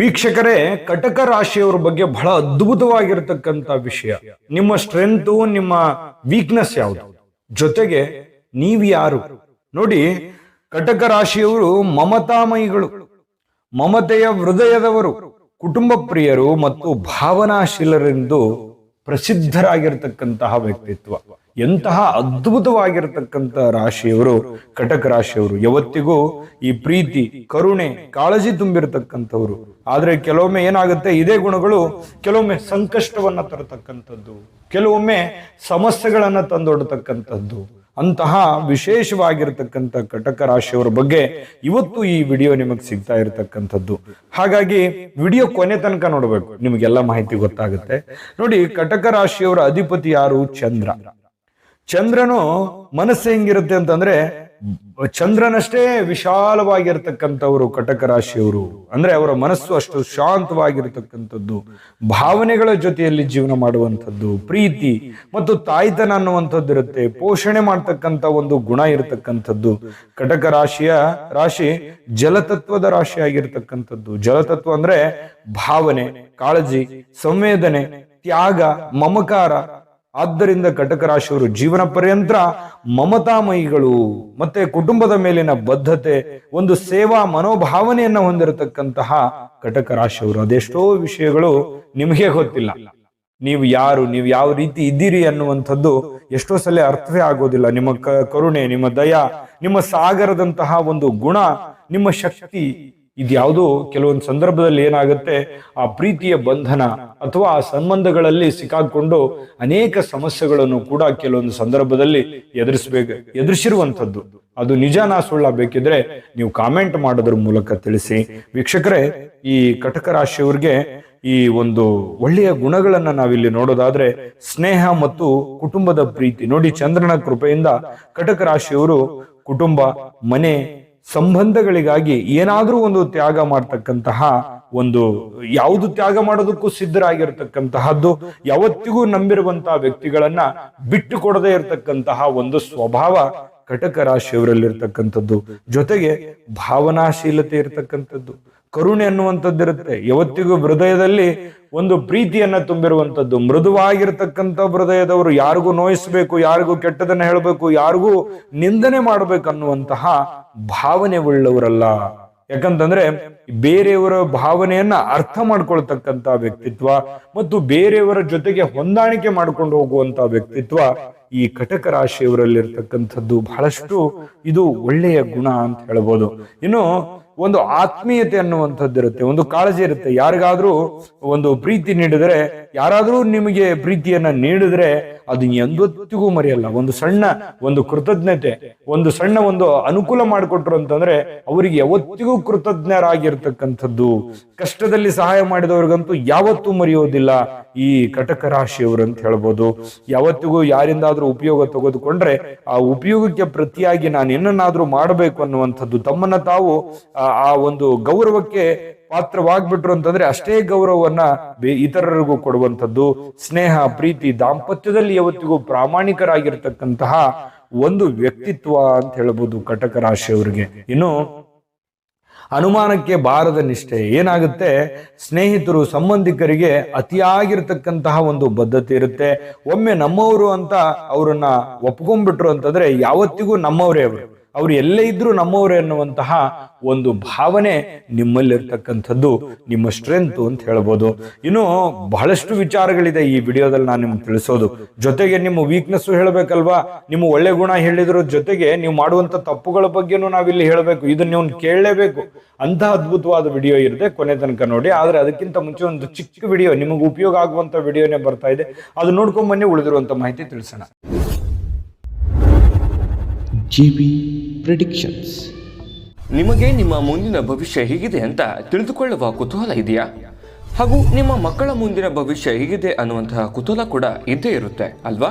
ವೀಕ್ಷಕರೇ, ಕಟಕ ರಾಶಿಯವರ ಬಗ್ಗೆ ಬಹಳ ಅದ್ಭುತವಾಗಿರತಕ್ಕಂತ ವಿಷಯ. ನಿಮ್ಮ ಸ್ಟ್ರೆಂತ್ ನಿಮ್ಮ ವೀಕ್ನೆಸ್ ಯಾವುದು? ಜೊತೆಗೆ ನೀವು ಯಾರು? ನೋಡಿ, ಕಟಕ ರಾಶಿಯವರು ಮಮತಾಮಯಿಗಳು. ಮಮತೆಯ ಹೃದಯದವರು, ಕುಟುಂಬ ಪ್ರಿಯರು ಮತ್ತು ಭಾವನಾಶೀಲರೆಂದು ಪ್ರಸಿದ್ಧರಾಗಿರ್ತಕ್ಕಂತಹ ವ್ಯಕ್ತಿತ್ವ. ಎಂತಹ ಅದ್ಭುತವಾಗಿರತಕ್ಕಂತ ರಾಶಿಯವರು, ಕಟಕ ರಾಶಿಯವರು, ಯಾವತ್ತಿಗೂ ಈ ಪ್ರೀತಿ, ಕರುಣೆ, ಕಾಳಜಿ ತುಂಬಿರತಕ್ಕಂಥವ್ರು. ಆದ್ರೆ ಕೆಲವೊಮ್ಮೆ ಏನಾಗುತ್ತೆ? ಇದೇ ಗುಣಗಳು ಕೆಲವೊಮ್ಮೆ ಸಂಕಷ್ಟವನ್ನ ತರತಕ್ಕಂಥದ್ದು, ಕೆಲವೊಮ್ಮೆ ಸಮಸ್ಯೆಗಳನ್ನ ತಂದೊಡ್ತಕ್ಕಂಥದ್ದು. ಅಂತಹ ವಿಶೇಷವಾಗಿರ್ತಕ್ಕಂಥ ಕಟಕ ರಾಶಿಯವರ ಬಗ್ಗೆ ಇವತ್ತು ಈ ವಿಡಿಯೋ ನಿಮಗೆ ಸಿಗ್ತಾ ಇರತಕ್ಕಂಥದ್ದು. ಹಾಗಾಗಿ ವಿಡಿಯೋ ಕೊನೆ ತನಕ ನೋಡಬೇಕು. ನಿಮಗೆಲ್ಲ ಮಾಹಿತಿ ಗೊತ್ತಾಗುತ್ತೆ. ನೋಡಿ, ಕಟಕ ರಾಶಿಯವರ ಅಧಿಪತಿ ಯಾರು? ಚಂದ್ರ. ಚಂದ್ರನು ಮನಸ್ಸು ಹೆಂಗಿರುತ್ತೆ ಅಂತಂದ್ರೆ ಚಂದ್ರನಷ್ಟೇ ವಿಶಾಲವಾಗಿರ್ತಕ್ಕಂಥವ್ರು ಕಟಕ ರಾಶಿಯವರು. ಅಂದ್ರೆ ಅವರ ಮನಸ್ಸು ಅಷ್ಟು ಶಾಂತವಾಗಿರ್ತಕ್ಕಂಥದ್ದು. ಭಾವನೆಗಳ ಜೊತೆಯಲ್ಲಿ ಜೀವನ ಮಾಡುವಂಥದ್ದು, ಪ್ರೀತಿ ಮತ್ತು ತಾಯ್ತನ ಅನ್ನುವಂಥದ್ದು ಇರುತ್ತೆ. ಪೋಷಣೆ ಮಾಡ್ತಕ್ಕಂಥ ಒಂದು ಗುಣ ಇರತಕ್ಕಂಥದ್ದು. ಕಟಕ ರಾಶಿಯ ರಾಶಿ ಜಲತತ್ವದ ರಾಶಿ ಆಗಿರ್ತಕ್ಕಂಥದ್ದು ಜಲತತ್ವ ಅಂದ್ರೆ ಭಾವನೆ, ಕಾಳಜಿ, ಸಂವೇದನೆ, ತ್ಯಾಗ, ಮಮಕಾರ ಆದ್ದರಿಂದ ಕಟಕ ರಾಶಿಯವರು ಜೀವನ ಪರ್ಯಂತ ಮಮತಾಮಯಿಗಳು, ಮತ್ತೆ ಕುಟುಂಬದ ಮೇಲಿನ ಬದ್ಧತೆ, ಒಂದು ಸೇವಾ ಮನೋಭಾವನೆಯನ್ನ ಹೊಂದಿರತಕ್ಕಂತಹ ಕಟಕ ರಾಶಿಯವರು ಅದೆಷ್ಟೋ ವಿಷಯಗಳು ನಿಮಗೆ ಗೊತ್ತಿಲ್ಲ. ನೀವು ಯಾರು, ನೀವು ಯಾವ ರೀತಿ ಇದ್ದೀರಿ ಅನ್ನುವಂಥದ್ದು ಎಷ್ಟೋ ಸಲ ಅರ್ಥವೇ ಆಗೋದಿಲ್ಲ. ನಿಮ್ಮ ಕರುಣೆ, ನಿಮ್ಮ ದಯ, ನಿಮ್ಮ ಸಾಗರದಂತಹ ಒಂದು ಗುಣ, ನಿಮ್ಮ ಶಕ್ತಿ ಇದ್ಯಾವುದೋ ಕೆಲವೊಂದು ಸಂದರ್ಭದಲ್ಲಿ ಏನಾಗುತ್ತೆ, ಆ ಪ್ರೀತಿಯ ಬಂಧನ ಅಥವಾ ಆ ಸಂಬಂಧಗಳಲ್ಲಿ ಸಿಕ್ಕಾಕೊಂಡು ಅನೇಕ ಸಮಸ್ಯೆಗಳನ್ನು ಕೂಡ ಕೆಲವೊಂದು ಸಂದರ್ಭದಲ್ಲಿ ಎದುರಿಸಬೇಕು, ಎದುರಿಸಿರುವಂಥದ್ದು. ಅದು ನಿಜನಾ ಸುಳ್ಳ ಬೇಕಿದ್ರೆ ನೀವು ಕಾಮೆಂಟ್ ಮಾಡೋದ್ರ ಮೂಲಕ ತಿಳಿಸಿ. ವೀಕ್ಷಕರೇ, ಈ ಕಟಕ ರಾಶಿಯವರಿಗೆ ಈ ಒಂದು ಒಳ್ಳೆಯ ಗುಣಗಳನ್ನ ನಾವಿಲ್ಲಿ ನೋಡೋದಾದ್ರೆ ಸ್ನೇಹ ಮತ್ತು ಕುಟುಂಬದ ಪ್ರೀತಿ. ನೋಡಿ ಚಂದ್ರನ ಕೃಪೆಯಿಂದ ಕಟಕ ರಾಶಿಯವರು ಕುಟುಂಬ, ಮನೆ ಸಂಬಂಧಗಳಿಗಾಗಿ ಏನಾದ್ರೂ ಒಂದು ತ್ಯಾಗ ಮಾಡ್ತಕ್ಕಂತಹ ಒಂದು, ಯಾವುದು ತ್ಯಾಗ ಮಾಡೋದಕ್ಕೂ ಸಿದ್ಧರಾಗಿರ್ತಕ್ಕಂತಹದ್ದು, ಯಾವತ್ತಿಗೂ ನಂಬಿರುವಂತಹ ವ್ಯಕ್ತಿಗಳನ್ನ ಬಿಟ್ಟು ಕೊಡದೇ ಇರತಕ್ಕಂತಹ ಒಂದು ಸ್ವಭಾವ ಕಟಕ ರಾಶಿಯವರಲ್ಲಿರ್ತಕ್ಕಂಥದ್ದು. ಜೊತೆಗೆ ಭಾವನಾಶೀಲತೆ ಇರತಕ್ಕಂಥದ್ದು. ಕರುಣೆ ಅನ್ನುವಂಥದ್ದು ಇರುತ್ತೆ ಯಾವತ್ತಿಗೂ ಹೃದಯದಲ್ಲಿ ಒಂದು ಪ್ರೀತಿಯನ್ನ ತುಂಬಿರುವಂಥದ್ದು. ಮೃದುವಾಗಿರ್ತಕ್ಕಂಥ ಹೃದಯದವರು ಯಾರಿಗೂ ನೋಯಿಸ್ಬೇಕು, ಯಾರಿಗೂ ಕೆಟ್ಟದನ್ನ ಹೇಳಬೇಕು, ಯಾರಿಗೂ ನಿಂದನೆ ಮಾಡ್ಬೇಕು ಅನ್ನುವಂತಹ ಭಾವನೆ ಉಳ್ಳವರಲ್ಲ ಯಾಕಂತಂದ್ರೆ ಬೇರೆಯವರ ಭಾವನೆಯನ್ನ ಅರ್ಥ ಮಾಡ್ಕೊಳ್ತಕ್ಕಂತ ವ್ಯಕ್ತಿತ್ವ ಮತ್ತು ಬೇರೆಯವರ ಜೊತೆಗೆ ಹೊಂದಾಣಿಕೆ ಮಾಡ್ಕೊಂಡು ಹೋಗುವಂತ ವ್ಯಕ್ತಿತ್ವ ಈ ಕಟಕ ರಾಶಿಯವರಲ್ಲಿರ್ತಕ್ಕಂಥದ್ದು. ಬಹಳಷ್ಟು ಇದು ಒಳ್ಳೆಯ ಗುಣ ಅಂತ ಹೇಳ್ಬೋದು. ಇನ್ನು ಒಂದು ಆತ್ಮೀಯತೆ ಅನ್ನುವಂಥದ್ದು ಇರುತ್ತೆ, ಒಂದು ಕಾಳಜಿ ಇರುತ್ತೆ. ಯಾರಿಗಾದ್ರೂ ಒಂದು ಪ್ರೀತಿ ನೀಡಿದ್ರೆ, ಯಾರಾದ್ರೂ ನಿಮಗೆ ಪ್ರೀತಿಯನ್ನ ನೀಡಿದ್ರೆ ಅದು ಎಂದೊತ್ತಿಗೂ ಮರೆಯಲ್ಲ. ಒಂದು ಸಣ್ಣ ಒಂದು ಕೃತಜ್ಞತೆ, ಒಂದು ಸಣ್ಣ ಒಂದು ಅನುಕೂಲ ಮಾಡಿಕೊಟ್ರು ಅಂತಂದ್ರೆ ಅವರಿಗೆ ಯಾವತ್ತಿಗೂ ಕೃತಜ್ಞರಾಗಿರ್ತಕ್ಕಂಥದ್ದು. ಕಷ್ಟದಲ್ಲಿ ಸಹಾಯ ಮಾಡಿದವ್ರಿಗಂತೂ ಯಾವತ್ತೂ ಮರೆಯೋದಿಲ್ಲ. ಈ ಕಟಕ ರಾಶಿಯವರು ಅಂತ ಹೇಳ್ಬೋದು. ಯಾವತ್ತಿಗೂ ಯಾರಿಂದಾದ್ರೂ ಉಪಯೋಗ ತೆಗೆದುಕೊಂಡ್ರೆ ಆ ಉಪಯೋಗಕ್ಕೆ ಪ್ರತಿಯಾಗಿ ನಾನು ಏನನ್ನಾದ್ರೂ ಮಾಡಬೇಕು ಅನ್ನುವಂಥದ್ದು ತಮ್ಮನ್ನ ತಾವು, ಆ- ಒಂದು ಗೌರವಕ್ಕೆ ಪಾತ್ರವಾಗ್ಬಿಟ್ರು ಅಂತಂದ್ರೆ ಅಷ್ಟೇ ಗೌರವವನ್ನ ಇತರರಿಗೂ ಕೊಡುವಂಥದ್ದು. ಸ್ನೇಹ, ಪ್ರೀತಿ, ದಾಂಪತ್ಯದಲ್ಲಿ ಯಾವತ್ತಿಗೂ ಪ್ರಾಮಾಣಿಕರಾಗಿರ್ತಕ್ಕಂತಹ ಒಂದು ವ್ಯಕ್ತಿತ್ವ ಅಂತ ಹೇಳ್ಬೋದು ಕಟಕ ರಾಶಿಯವರಿಗೆ ಇನ್ನು ಅನುಮಾನಕ್ಕೆ ಬಾರದ ನಿಷ್ಠೆ. ಏನಾಗುತ್ತೆ? ಸ್ನೇಹಿತರು, ಸಂಬಂಧಿಕರಿಗೆ ಅತಿಯಾಗಿರ್ತಕ್ಕಂತಹ ಒಂದು ಬದ್ಧತೆ ಇರುತ್ತೆ. ಒಮ್ಮೆ ನಮ್ಮವರು ಅಂತ ಅವರನ್ನ ಒಪ್ಕೊಂಡ್ಬಿಟ್ರು ಅಂತಂದ್ರೆ ಯಾವತ್ತಿಗೂ ನಮ್ಮವರೇ ಅವರು. ಅವ್ರು ಎಲ್ಲೇ ಇದ್ರೂ ನಮ್ಮವರು ಎನ್ನುವಂತಹ ಒಂದು ಭಾವನೆ ನಿಮ್ಮಲ್ಲಿರ್ತಕ್ಕಂಥದ್ದು, ನಿಮ್ಮ ಸ್ಟ್ರೆಂತ್ ಅಂತ ಹೇಳ್ಬೋದು. ಇನ್ನು ಬಹಳಷ್ಟು ವಿಚಾರಗಳಿದೆ ಈ ವಿಡಿಯೋದಲ್ಲಿ ನಾನು ನಿಮ್ಗೆ ತಿಳಿಸೋದು. ಜೊತೆಗೆ ನಿಮ್ಮ ವೀಕ್ನೆಸ್ಸು ಹೇಳಬೇಕಲ್ವಾ? ನಿಮ್ಮ ಒಳ್ಳೆ ಗುಣ ಹೇಳಿದ್ರ ಜೊತೆಗೆ ನೀವು ಮಾಡುವಂತ ತಪ್ಪುಗಳ ಬಗ್ಗೆನೂ ನಾವಿಲ್ಲಿ ಹೇಳಬೇಕು. ಇದನ್ನ ನೀವು ಕೇಳಲೇಬೇಕು. ಅಂತ ಅದ್ಭುತವಾದ ವಿಡಿಯೋ ಇರುತ್ತೆ ಕೊನೆ ತನಕ ನೋಡಿ. ಆದ್ರೆ ಅದಕ್ಕಿಂತ ಮುಂಚೆ ಒಂದು ಚಿಕ್ಕ ವಿಡಿಯೋ, ನಿಮಗೆ ಉಪಯೋಗ ಆಗುವಂತ ವಿಡಿಯೋನೇ ಬರ್ತಾ ಇದೆ. ಅದು ನೋಡ್ಕೊಂಡ್ ಬನ್ನಿ ಉಳಿದಿರುವಂತ ಮಾಹಿತಿ ತಿಳಿಸೋಣ. ಜಿ ಬಿ ಪ್ರಿಡಿಕ್ಷನ್ಸ್ ನಿಮಗೆ ನಿಮ್ಮ ಮುಂದಿನ ಭವಿಷ್ಯ ಹೇಗಿದೆ ಅಂತ ತಿಳಿದುಕೊಳ್ಳುವ ಕುತೂಹಲ ಇದೆಯಾ? ಹಾಗೂ ನಿಮ್ಮ ಮಕ್ಕಳ ಮುಂದಿನ ಭವಿಷ್ಯ ಹೇಗಿದೆ ಅನ್ನುವಂತಹ ಕುತೂಹಲ ಕೂಡ ಇದ್ದೇ ಇರುತ್ತೆ, ಅಲ್ವಾ?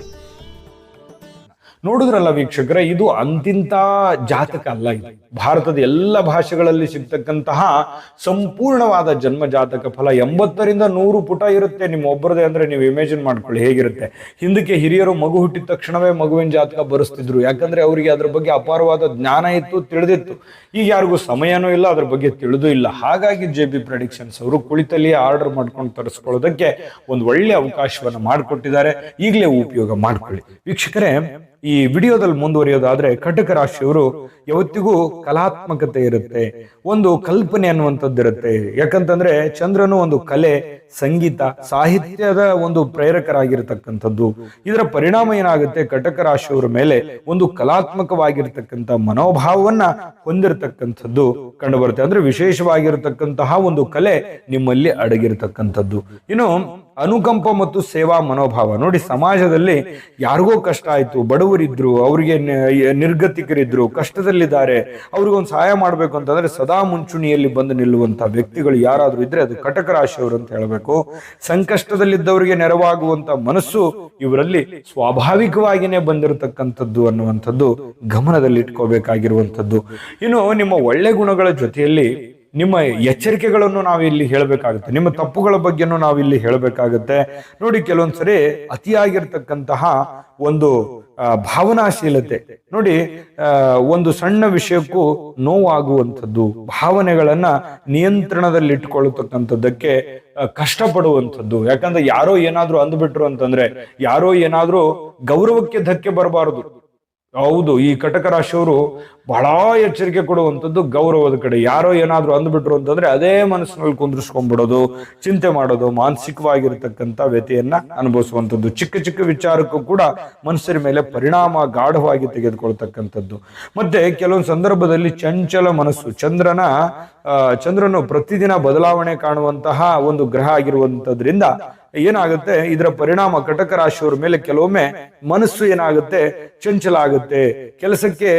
ನೋಡಿದ್ರಲ್ಲ ವೀಕ್ಷಕರೇ, ಇದು ಅಂತಿಂತ ಜಾತಕ ಅಲ್ಲ ಇದು. ಭಾರತದ ಎಲ್ಲ ಭಾಷೆಗಳಲ್ಲಿ ಸಿಗ್ತಕ್ಕಂತಹ ಸಂಪೂರ್ಣವಾದ ಜನ್ಮ ಜಾತಕ ಫಲ ಎಂಬತ್ತರಿಂದ ನೂರು ಪುಟ ಇರುತ್ತೆ. ನಿಮ್ಮ ಒಬ್ಬರದೇ ಅಂದ್ರೆ ನೀವು ಇಮೇಜಿನ್ ಮಾಡ್ಕೊಳ್ಳಿ ಹೇಗಿರುತ್ತೆ. ಹಿಂದಕ್ಕೆ ಹಿರಿಯರು ಮಗು ಹುಟ್ಟಿದ ತಕ್ಷಣವೇ ಮಗುವಿನ ಜಾತಕ ಬರೆಸ್ತಿದ್ರು. ಯಾಕಂದ್ರೆ ಅವರಿಗೆ ಅದ್ರ ಬಗ್ಗೆ ಅಪಾರವಾದ ಜ್ಞಾನ ಇತ್ತು, ತಿಳಿದಿತ್ತು. ಈಗ ಯಾರಿಗೂ ಸಮಯನೂ ಇಲ್ಲ, ಅದ್ರ ಬಗ್ಗೆ ತಿಳಿದು ಇಲ್ಲ. ಹಾಗಾಗಿ ಜೆ ಬಿ ಪ್ರಡಿಕ್ಷನ್ಸ್ ಅವರು ಕುಳಿತಲ್ಲಿಯೇ ಆರ್ಡರ್ ಮಾಡ್ಕೊಂಡು ತರಿಸ್ಕೊಳ್ಳೋದಕ್ಕೆ ಒಂದು ಒಳ್ಳೆ ಅವಕಾಶವನ್ನು ಮಾಡಿಕೊಟ್ಟಿದ್ದಾರೆ. ಈಗಲೇ ಉಪಯೋಗ ಮಾಡ್ಕೊಳ್ಳಿ. ವೀಕ್ಷಕರೇ ಈ ವಿಡಿಯೋದಲ್ಲಿ ಮುಂದುವರಿಯೋದಾದ್ರೆ ಕಟಕ ರಾಶಿಯವರು ಯಾವತ್ತಿಗೂ ಕಲಾತ್ಮಕತೆ ಇರುತ್ತೆ. ಒಂದು ಕಲ್ಪನೆ ಅನ್ನುವಂಥದ್ದು ಇರುತ್ತೆ ಯಾಕಂತಂದ್ರೆ ಚಂದ್ರನು ಒಂದು ಕಲೆ, ಸಂಗೀತ, ಸಾಹಿತ್ಯದ ಒಂದು ಪ್ರೇರಕರಾಗಿರ್ತಕ್ಕಂಥದ್ದು. ಇದರ ಪರಿಣಾಮ ಏನಾಗುತ್ತೆ? ಕಟಕ ರಾಶಿಯವರ ಮೇಲೆ ಒಂದು ಕಲಾತ್ಮಕವಾಗಿರ್ತಕ್ಕಂಥ ಮನೋಭಾವವನ್ನ ಹೊಂದಿರತಕ್ಕಂಥದ್ದು ಕಂಡು ಬರುತ್ತೆ ಅಂದ್ರೆ ವಿಶೇಷವಾಗಿರತಕ್ಕಂತಹ ಒಂದು ಕಲೆ ನಿಮ್ಮಲ್ಲಿ ಅಡಗಿರ್ತಕ್ಕಂಥದ್ದು. ಇನ್ನು ಅನುಕಂಪ ಮತ್ತು ಸೇವಾ ಮನೋಭಾವ. ನೋಡಿ, ಸಮಾಜದಲ್ಲಿ ಯಾರಿಗೋ ಕಷ್ಟ ಆಯ್ತು, ಬಡವರಿದ್ರು, ಅವರಿಗೆ ನಿರ್ಗತಿಕರಿದ್ರು, ಕಷ್ಟದಲ್ಲಿದ್ದಾರೆ ಅವ್ರಿಗೊಂದು ಸಹಾಯ ಮಾಡ್ಬೇಕು ಅಂತಂದ್ರೆ ಸದಾ ಮುಂಚೂಣಿಯಲ್ಲಿ ಬಂದು ನಿಲ್ಲುವಂತ ವ್ಯಕ್ತಿಗಳು ಯಾರಾದ್ರೂ ಇದ್ರೆ ಅದು ಕಟಕ ರಾಶಿಯವರು ಅಂತ ಹೇಳಬೇಕು. ಸಂಕಷ್ಟದಲ್ಲಿದ್ದವರಿಗೆ ನೆರವಾಗುವಂತ ಮನಸ್ಸು ಇವರಲ್ಲಿ ಸ್ವಾಭಾವಿಕವಾಗಿನೇ ಬಂದಿರತಕ್ಕಂಥದ್ದು ಅನ್ನುವಂಥದ್ದು ಗಮನದಲ್ಲಿ ಇಟ್ಕೋಬೇಕಾಗಿರುವಂಥದ್ದು ಇನ್ನು, ನಿಮ್ಮ ಒಳ್ಳೆ ಗುಣಗಳ ಜೊತೆಯಲ್ಲಿ ನಿಮ್ಮ ಎಚ್ಚರಿಕೆಗಳನ್ನು ನಾವು ಇಲ್ಲಿ ಹೇಳಬೇಕಾಗುತ್ತೆ ನಿಮ್ಮ ತಪ್ಪುಗಳ ಬಗ್ಗೆನೂ ನಾವು ಇಲ್ಲಿ ಹೇಳಬೇಕಾಗುತ್ತೆ. ನೋಡಿ ಕೆಲವೊಂದ್ಸರಿ ಅತಿಯಾಗಿರ್ತಕ್ಕಂತಹ ಒಂದು ಭಾವನಾಶೀಲತೆ. ನೋಡಿ ಒಂದು ಸಣ್ಣ ವಿಷಯಕ್ಕೂ ನೋವಾಗುವಂಥದ್ದು ಭಾವನೆಗಳನ್ನ ನಿಯಂತ್ರಣದಲ್ಲಿಟ್ಕೊಳ್ಳತಕ್ಕಂಥದ್ದಕ್ಕೆ ಆ, ಕಷ್ಟಪಡುವಂಥದ್ದು. ಯಾಕಂದ್ರೆ ಯಾರೋ ಏನಾದ್ರೂ ಅಂದ್ಬಿಟ್ರು ಅಂತಂದ್ರೆ ಯಾರೋ ಏನಾದ್ರೂ ಗೌರವಕ್ಕೆ ಧಕ್ಕೆ ಬರಬಾರದು. ಹೌದು, ಈ ಕಟಕ ರಾಶಿಯವರು ಬಹಳ ಎಚ್ಚರಿಕೆ ಕೊಡುವಂಥದ್ದು ಗೌರವದ ಕಡೆ. ಯಾರೋ ಏನಾದರೂ ಅಂದ್ಬಿಟ್ರು ಅಂತಂದ್ರೆ ಅದೇ ಮನಸ್ಸಿನಲ್ಲಿ ಕುಂದ್ರಿಸ್ಕೊಂಡ್ಬಿಡೋದು, ಚಿಂತೆ ಮಾಡೋದು, ಮಾನಸಿಕವಾಗಿರ್ತಕ್ಕಂಥ ವ್ಯತೆಯನ್ನ ಅನುಭವಿಸುವಂಥದ್ದು. ಚಿಕ್ಕ ಚಿಕ್ಕ ವಿಚಾರಕ್ಕೂ ಕೂಡ ಮನಸ್ಸಿನ ಮೇಲೆ ಪರಿಣಾಮ ಗಾಢವಾಗಿ ತೆಗೆದುಕೊಳ್ತಕ್ಕಂಥದ್ದು. ಮತ್ತೆ ಕೆಲವೊಂದು ಸಂದರ್ಭದಲ್ಲಿ ಚಂಚಲ ಮನಸ್ಸು, ಚಂದ್ರನ ಚಂದ್ರನು ಪ್ರತಿದಿನ ಬದಲಾವಣೆ ಕಾಣುವಂತಹ ಒಂದು ಗ್ರಹ ಆಗಿರುವಂತದ್ರಿಂದ ಏನಾಗುತ್ತೆ? ಇದರ ಪರಿಣಾಮ ಕಟಕ ರಾಶಿಯವರ ಮೇಲೆ ಕೆಲವೊಮ್ಮೆ ಮನಸ್ಸು ಏನಾಗುತ್ತೆ? ಚಂಚಲ ಆಗುತ್ತೆ. ಕೆಲಸಕ್ಕೆ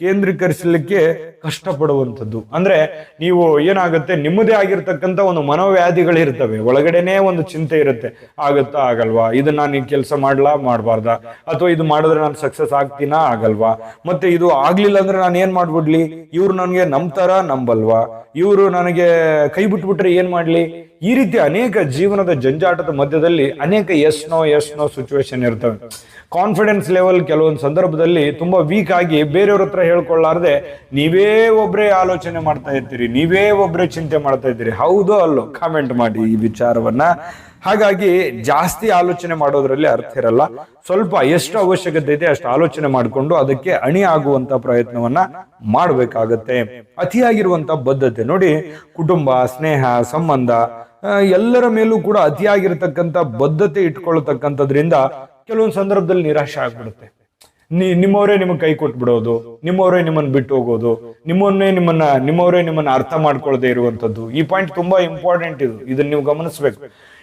ಕೇಂದ್ರೀಕರಿಸಲಿಕ್ಕೆ ಕಷ್ಟಪಡುವಂಥದ್ದು. ಅಂದ್ರೆ ನೀವು ಏನಾಗುತ್ತೆ, ನಿಮ್ಮದೇ ಆಗಿರ್ತಕ್ಕಂಥ ಒಂದು ಮನೋವ್ಯಾಧಿಗಳಿರ್ತವೆ ಒಳಗಡೆನೆ ಒಂದು ಚಿಂತೆ ಇರುತ್ತೆ. ಆಗುತ್ತಾ ಆಗಲ್ವಾ? ಇದನ್ನ ನಾನು ಕೆಲಸ ಮಾಡ್ಲಾ? ಮಾಡಬಾರ್ದ? ಅಥವಾ ಇದು ಮಾಡಿದ್ರೆ ನಾನು ಸಕ್ಸಸ್ ಆಗ್ತೀನಾ? ಆಗಲ್ವಾ? ಮತ್ತೆ ಇದು ಆಗ್ಲಿಲ್ಲ ಅಂದ್ರೆ ನಾನು ಏನ್ ಮಾಡ್ಬಿಡ್ಲಿ? ಇವ್ರು ನನಗೆ ನಂಬ್ತಾರ ನಂಬಲ್ವಾ? ಇವರು ನನಗೆ ಕೈ ಬಿಟ್ಬಿಟ್ರೆ ಏನ್ ಮಾಡ್ಲಿ? ಈ ರೀತಿ ಅನೇಕ ಜೀವನದ ಜಂಜಾಟದ ಮಧ್ಯದಲ್ಲಿ ಅನೇಕ yes no yes no situation ಇರ್ತವೆ. ಕಾನ್ಫಿಡೆನ್ಸ್ ಲೆವೆಲ್ ಕೆಲವೊಂದು ಸಂದರ್ಭದಲ್ಲಿ ತುಂಬಾ ವೀಕ್ ಆಗಿ ಬೇರೆಯವ್ರ ಹತ್ರ ಹೇಳ್ಕೊಳ್ಳಾರ್ದೆ ನೀವೇ ಒಬ್ರೇ ಆಲೋಚನೆ ಮಾಡ್ತಾ ಇರ್ತೀರಿ ನೀವೇ ಒಬ್ರೇ ಚಿಂತೆ ಮಾಡ್ತಾ ಇದ್ದೀರಿ. ಹೌದೋ ಅಲ್ಲೋ? ಕಾಮೆಂಟ್ ಮಾಡಿ ಈ ವಿಚಾರವನ್ನ. ಹಾಗಾಗಿ ಜಾಸ್ತಿ ಆಲೋಚನೆ ಮಾಡೋದ್ರಲ್ಲಿ ಅರ್ಥ ಇರಲ್ಲ. ಸ್ವಲ್ಪ ಎಷ್ಟು ಅವಶ್ಯಕತೆ ಇದೆ ಅಷ್ಟು ಆಲೋಚನೆ ಮಾಡಿಕೊಂಡು ಅದಕ್ಕೆ ಅಣಿ ಆಗುವಂತ ಪ್ರಯತ್ನವನ್ನ ಮಾಡಬೇಕಾಗತ್ತೆ. ಅತಿಯಾಗಿರುವಂತ ಬದ್ಧತೆ. ನೋಡಿ, ಕುಟುಂಬ, ಸ್ನೇಹ, ಸಂಬಂಧ ಎಲ್ಲರ ಮೇಲೂ ಕೂಡ ಅತಿಯಾಗಿರ್ತಕ್ಕಂಥ ಬದ್ಧತೆ ಇಟ್ಕೊಳ್ತಕ್ಕಂಥದ್ರಿಂದ ಕೆಲವೊಂದು ಸಂದರ್ಭದಲ್ಲಿ ನಿರಾಶೆ ಆಗ್ಬಿಡುತ್ತೆ. ನಿ ನಿಮ್ಮವರೇ ನಿಮಗೆ ಕೈ ಕೊಟ್ಬಿಡೋದು, ನಿಮ್ಮವರೇ ನಿಮ್ಮನ್ನ ಬಿಟ್ಟು ಹೋಗೋದು, ನಿಮ್ಮನ್ನೇ ನಿಮ್ಮನ್ನ ನಿಮ್ಮವರೇ ನಿಮ್ಮನ್ನ ಅರ್ಥ ಮಾಡ್ಕೊಳ್ಳದೆ ಇರುವಂತದ್ದು ಈ ಪಾಯಿಂಟ್ ತುಂಬಾ ಇಂಪಾರ್ಟೆಂಟ್ ಇದು. ಇದನ್ನ ನೀವು ಗಮನಿಸ್ಬೇಕು.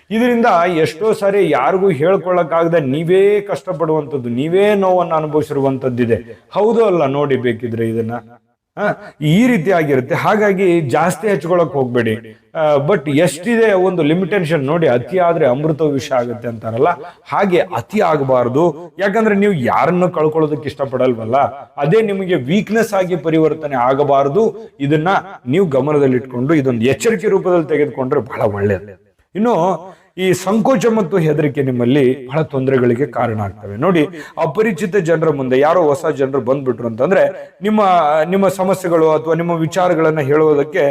ಇದರಿಂದ ಎಷ್ಟೋ ಸಾರಿ ಯಾರಿಗೂ ಹೇಳ್ಕೊಳ್ಳಕ್ಕಾಗದೆ ನೀವೇ ಕಷ್ಟಪಡುವಂಥದ್ದು, ನೀವೇ ನೋವನ್ನು ಅನುಭವಿಸಿರುವಂತದ್ದಿದೆ ಹೌದು ಅಲ್ಲ, ನೋಡಿ ಬೇಕಿದ್ರೆ ಇದನ್ನ. ಈ ರೀತಿ ಆಗಿರುತ್ತೆ. ಹಾಗಾಗಿ ಜಾಸ್ತಿ ಹಚ್ಕೊಳಕ್ ಹೋಗ್ಬೇಡಿ. ಬಟ್ ಎಷ್ಟಿದೆ ಒಂದು ಲಿಮಿಟೇಷನ್ ನೋಡಿ ಅತಿ ಆದ್ರೆ ಅಮೃತ ವಿಷ ಆಗುತ್ತೆ ಅಂತಾರಲ್ಲ, ಹಾಗೆ ಅತಿ ಆಗಬಾರ್ದು. ಯಾಕಂದ್ರೆ ನೀವು ಯಾರನ್ನು ಕಳ್ಕೊಳ್ಳೋದಕ್ಕೆ ಇಷ್ಟಪಡಲ್ವಲ್ಲ? ಅದೇ ನಿಮಗೆ ವೀಕ್ನೆಸ್ ಆಗಿ ಪರಿವರ್ತನೆ ಆಗಬಾರದು. ಇದನ್ನ ನೀವು ಗಮನದಲ್ಲಿಟ್ಕೊಂಡು ಇದೊಂದು ಎಚ್ಚರಿಕೆ ರೂಪದಲ್ಲಿ ತೆಗೆದುಕೊಂಡ್ರೆ ಬಹಳ ಒಳ್ಳೆಯದು ಇನ್ನು ಈ ಸಂಕೋಚ ಮತ್ತು ಹೆದರಿಕೆ ನಿಮ್ಮಲ್ಲಿ ಬಹಳ ತೊಂದರೆಗಳಿಗೆ ಕಾರಣ ಆಗ್ತವೆ. ನೋಡಿ, ಅಪರಿಚಿತ ಜನರ ಮುಂದೆ ಯಾರೋ ಹೊಸ ಜನರು ಬಂದ್ಬಿಟ್ರು ಅಂತಂದ್ರೆ ನಿಮ್ಮ ನಿಮ್ಮ ಸಮಸ್ಯೆಗಳು ಅಥವಾ ನಿಮ್ಮ ವಿಚಾರಗಳನ್ನ ಹೇಳೋದಕ್ಕೆ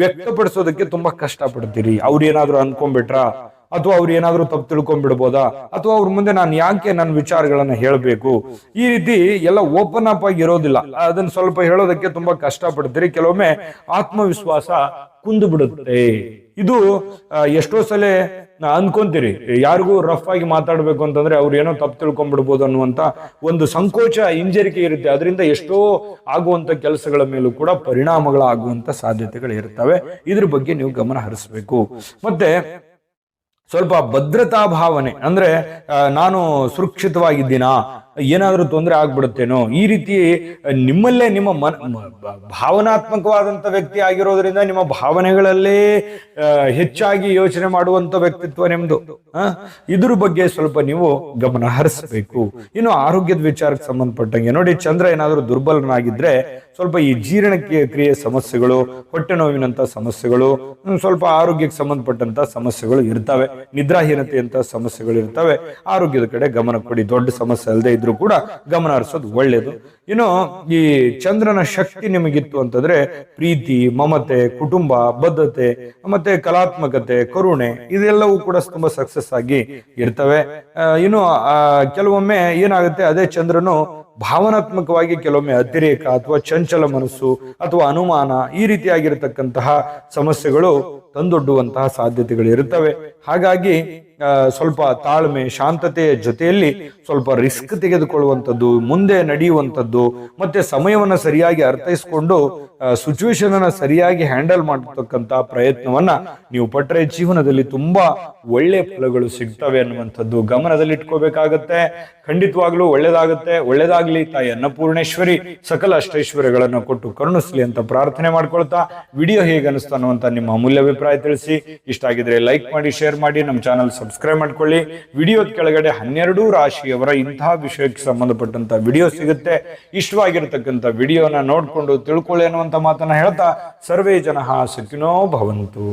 ವ್ಯಕ್ತಪಡಿಸೋದಕ್ಕೆ ತುಂಬಾ ಕಷ್ಟ ಪಡ್ತೀರಿ ಅವ್ರು ಏನಾದ್ರು ಅನ್ಕೊಂಡ್ಬಿಟ್ರ? ಅಥವಾ ಅವ್ರು ಏನಾದ್ರು ತಪ್ಪು ತಿಳ್ಕೊಂಡ್ಬಿಡ್ಬೋದಾ? ಅಥವಾ ಅವ್ರ ಮುಂದೆ ನಾನು ಯಾಕೆ ನನ್ನ ವಿಚಾರಗಳನ್ನ ಹೇಳಬೇಕು? ಈ ರೀತಿ ಎಲ್ಲ ಓಪನ್ ಅಪ್ ಆಗಿ ಇರೋದಿಲ್ಲ. ಅದನ್ನ ಸ್ವಲ್ಪ ಹೇಳೋದಕ್ಕೆ ತುಂಬಾ ಕಷ್ಟ ಪಡ್ತೀರಿ ಕೆಲವೊಮ್ಮೆ ಆತ್ಮವಿಶ್ವಾಸ ಕುಂದು ಬಿಡುತ್ತೆ. ಇದು ಎಷ್ಟೋ ಸಲ ಅನ್ಕೊಂತೀರಿ, ಯಾರಿಗೂ ರಫ್ ಆಗಿ ಮಾತಾಡ್ಬೇಕು ಅಂತಂದ್ರೆ ಅವ್ರು ಏನೋ ತಪ್ಪು ತಿಳ್ಕೊಂಡ್ಬಿಡ್ಬೋದು ಅನ್ನುವಂತ ಒಂದು ಸಂಕೋಚ, ಹಿಂಜರಿಕೆ ಇರುತ್ತೆ. ಅದರಿಂದ ಎಷ್ಟೋ ಆಗುವಂತ ಕೆಲಸಗಳ ಮೇಲೂ ಕೂಡ ಪರಿಣಾಮಗಳಾಗುವಂತ ಸಾಧ್ಯತೆಗಳು ಇರ್ತವೆ. ಇದ್ರ ಬಗ್ಗೆ ನೀವು ಗಮನ ಹರಿಸ್ಬೇಕು. ಮತ್ತೆ ಸ್ವಲ್ಪ ಭದ್ರತಾ ಭಾವನೆ ಅಂದ್ರೆ ನಾನು ಸುರಕ್ಷಿತವಾಗಿದ್ದೀನಾ? ಏನಾದ್ರೂ ತೊಂದರೆ ಆಗ್ಬಿಡುತ್ತೇನೋ, ಈ ರೀತಿ ನಿಮ್ಮಲ್ಲೇ ನಿಮ್ಮ ಮನ ಭಾವನಾತ್ಮಕವಾದಂತ ವ್ಯಕ್ತಿ ಆಗಿರೋದ್ರಿಂದ ನಿಮ್ಮ ಭಾವನೆಗಳಲ್ಲೇ ಹೆಚ್ಚಾಗಿ ಯೋಚನೆ ಮಾಡುವಂತ ವ್ಯಕ್ತಿತ್ವ ನಿಮ್ದು ಇದ್ರ ಬಗ್ಗೆ ಸ್ವಲ್ಪ ನೀವು ಗಮನ ಹರಿಸ್ಬೇಕು. ಇನ್ನು ಆರೋಗ್ಯದ ವಿಚಾರಕ್ಕೆ ಸಂಬಂಧಪಟ್ಟಂಗೆ, ನೋಡಿ ಚಂದ್ರ ಏನಾದರೂ ದುರ್ಬಲನಾಗಿದ್ರೆ ಸ್ವಲ್ಪ ಈ ಜೀರ್ಣಕ್ಕೆ ಕ್ರಿಯೆ ಸಮಸ್ಯೆಗಳು, ಹೊಟ್ಟೆ ನೋವಿನಂತ ಸಮಸ್ಯೆಗಳು ಸ್ವಲ್ಪ ಆರೋಗ್ಯಕ್ಕೆ ಸಂಬಂಧಪಟ್ಟಂತ ಸಮಸ್ಯೆಗಳು ಇರ್ತವೆ ನಿದ್ರಾಹೀನತೆ ಅಂತ ಸಮಸ್ಯೆಗಳು ಇರ್ತವೆ. ಆರೋಗ್ಯದ ಕಡೆ ಗಮನ ಕೊಡಿ, ದೊಡ್ಡ ಸಮಸ್ಯೆ ಅಲ್ಲದೆ ಇದ್ರೂ ಕೂಡ ಗಮನ ಹರಿಸೋದು ಒಳ್ಳೇದು. ಇನ್ನು ಈ ಚಂದ್ರನ ಶಕ್ತಿ ನಿಮಗಿತ್ತು ಅಂತಂದ್ರೆ ಪ್ರೀತಿ, ಮಮತೆ, ಕುಟುಂಬ, ಬದ್ಧತೆ, ಮತ್ತೆ ಕಲಾತ್ಮಕತೆ, ಕರುಣೆ, ಇದೆಲ್ಲವೂ ಕೂಡ ತುಂಬಾ ಸಕ್ಸಸ್ ಆಗಿ ಇರ್ತವೆ. ಇನ್ನು ಕೆಲವೊಮ್ಮೆ ಏನಾಗುತ್ತೆ, ಅದೇ ಚಂದ್ರನು ಭಾವನಾತ್ಮಕವಾಗಿ ಕೆಲವೊಮ್ಮೆ ಅತಿರೇಕ ಅಥವಾ ಚಂಚಲ ಮನಸ್ಸು ಅಥವಾ ಅನುಮಾನ ಈ ರೀತಿಯಾಗಿರತಕ್ಕಂತಹ ಸಮಸ್ಯೆಗಳು ತಂದೊಡ್ಡುವಂತಹ ಸಾಧ್ಯತೆಗಳು ಇರುತ್ತವೆ. ಹಾಗಾಗಿ ಸ್ವಲ್ಪ ತಾಳ್ಮೆ, ಶಾಂತತೆಯ ಜೊತೆಯಲ್ಲಿ ಸ್ವಲ್ಪ ರಿಸ್ಕ್ ತೆಗೆದುಕೊಳ್ಳುವಂಥದ್ದು, ಮುಂದೆ ನಡೆಯುವಂಥದ್ದು, ಮತ್ತೆ ಸಮಯವನ್ನ ಸರಿಯಾಗಿ ಅರ್ಥೈಸ್ಕೊಂಡು ಸಿಚುವೇಶನ್ ಅನ್ನ ಸರಿಯಾಗಿ ಹ್ಯಾಂಡಲ್ ಮಾಡತಕ್ಕಂತ ಪ್ರಯತ್ನವನ್ನ ನೀವು ಪಟ್ರೆ ಜೀವನದಲ್ಲಿ ತುಂಬಾ ಒಳ್ಳೆ ಫಲಗಳು ಸಿಗ್ತವೆ ಅನ್ನುವಂಥದ್ದು ಗಮನದಲ್ಲಿ ಇಟ್ಕೋಬೇಕಾಗತ್ತೆ ಖಂಡಿತವಾಗ್ಲೂ ಒಳ್ಳೇದಾಗುತ್ತೆ. ಒಳ್ಳೇದಾಗ್ಲಿ ತಾಯಿ ಅನ್ನಪೂರ್ಣೇಶ್ವರಿ, ಸಕಲ ಅಷ್ಟೈಶ್ವರ್ಯಗಳನ್ನು ಕೊಟ್ಟು ಕರುಣಿಸ್ಲಿ ಅಂತ ಪ್ರಾರ್ಥನೆ ಮಾಡ್ಕೊಳ್ತಾ, ವಿಡಿಯೋ ಹೇಗೆ ಅನಿಸ್ತಾ ಅನ್ನುವಂತ ನಿಮ್ಮ ಅಮೂಲ್ಯ ಅಭಿಪ್ರಾಯ ತಿಳಿಸಿ. ಇಷ್ಟ ಆಗಿದ್ರೆ ಲೈಕ್ ಮಾಡಿ ಶೇರ್ ಮಾಡಿ. ನಮ್ಮ ಚಾನಲ್ ಸಬ್ಸ್ಕ್ರೈಬ್ ಮಾಡ್ಕೊಳ್ಳಿ. ವಿಡಿಯೋದ ಕೆಳಗಡೆ ಹನ್ನೆರಡು ರಾಶಿಯವರ ಇಂತಹ ವಿಷಯಕ್ಕೆ ಸಂಬಂಧಪಟ್ಟಂತ ವಿಡಿಯೋ ಸಿಗುತ್ತೆ. ಇಷ್ಟವಾಗಿರತಕ್ಕಂತ ವಿಡಿಯೋನ ನೋಡ್ಕೊಂಡು ತಿಳ್ಕೊಳ್ಳಿ ಅನ್ನುವಂತ ಮಾತನ್ನ ಹೇಳ್ತಾ, ಸರ್ವೇ ಜನ ಸುಖಿನೋ ಭವಂತು.